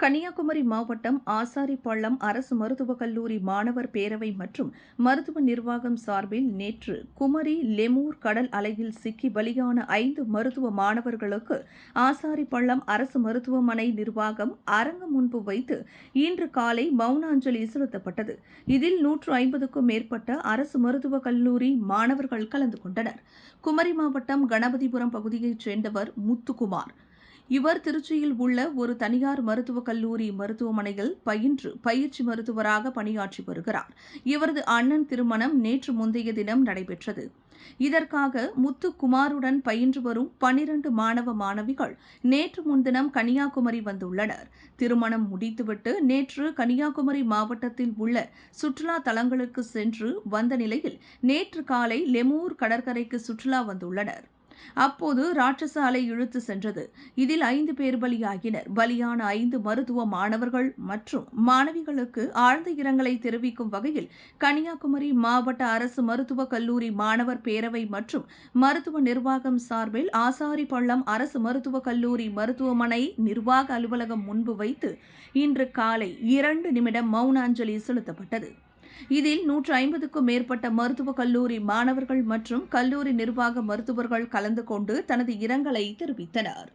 கன்னியாகுமரி மாவட்டம் ஆசாரிப்பள்ளம் அரசு மருத்துவக் கல்லூரி மாணவர் பேரவை மற்றும் மருத்துவ நிர்வாகம் சார்பில் நேற்று குமரி லெமூர் கடல் அலையில் சிக்கி பலியான ஐந்து மருத்துவ மாணவர்களுக்கு ஆசாரிப்பள்ளம் அரசு மருத்துவமனை நிர்வாகம் அரங்கம் முன்பு வைத்து இன்று காலை மௌனாஞ்சலி செலுத்தப்பட்டது. இதில் நூற்று ஐம்பதுக்கும் மேற்பட்ட அரசு மருத்துவக் கல்லூரி மாணவர்கள் கலந்து கொண்டனர். குமரி மாவட்டம் கணபதிபுரம் பகுதியைச் சேர்ந்தவர் முத்துக்குமார். இவர் திருச்சியில் உள்ள ஒரு தனியார் மருத்துவக் கல்லூரி மருத்துவமனையில் பயின்று பயிற்சி மருத்துவராக பணியாற்றி வருகிறார். இவரது அண்ணன் திருமணம் நேற்று முந்தைய தினம் நடைபெற்றது. இதற்காக முத்துக்குமாருடன் பயின்று வரும் பனிரண்டு மாணவ மாணவிகள் நேற்று முன்தினம் கன்னியாகுமரி வந்துள்ளனர். திருமணம் முடித்துவிட்டு நேற்று கன்னியாகுமரி மாவட்டத்தில் உள்ள சுற்றுலா தலங்களுக்கு சென்று வந்த நிலையில் நேற்று காலை லெமூர் கடற்கரைக்கு சுற்றுலா வந்துள்ளனர். அப்போது ராட்சச அலை இழுத்து சென்றது. இதில் ஐந்து பேர் பலியாகினர். பலியான ஐந்து மருத்துவ மாணவர்கள் மற்றும் மாணவிகளுக்கு ஆழ்ந்த இரங்கலை தெரிவிக்கும் வகையில் கன்னியாகுமரி மாவட்ட அரசு மருத்துவக் கல்லூரி மாணவர் பேரவை மற்றும் மருத்துவ நிர்வாகம் சார்பில் ஆசாரிப்பள்ளம் அரசு மருத்துவக் கல்லூரி மருத்துவமனை நிர்வாக அலுவலகம் முன்பு வைத்து இன்று காலை இரண்டு நிமிடம் மௌன அஞ்சலி செலுத்தப்பட்டது. இதில் நூற்று ஐம்பதுக்கும் மேற்பட்ட மருத்துவக் கல்லூரி மாணவர்கள் மற்றும் கல்லூரி நிர்வாக மருத்துவர்கள் கலந்து கொண்டு தனது இரங்கலை தெரிவித்தனர்.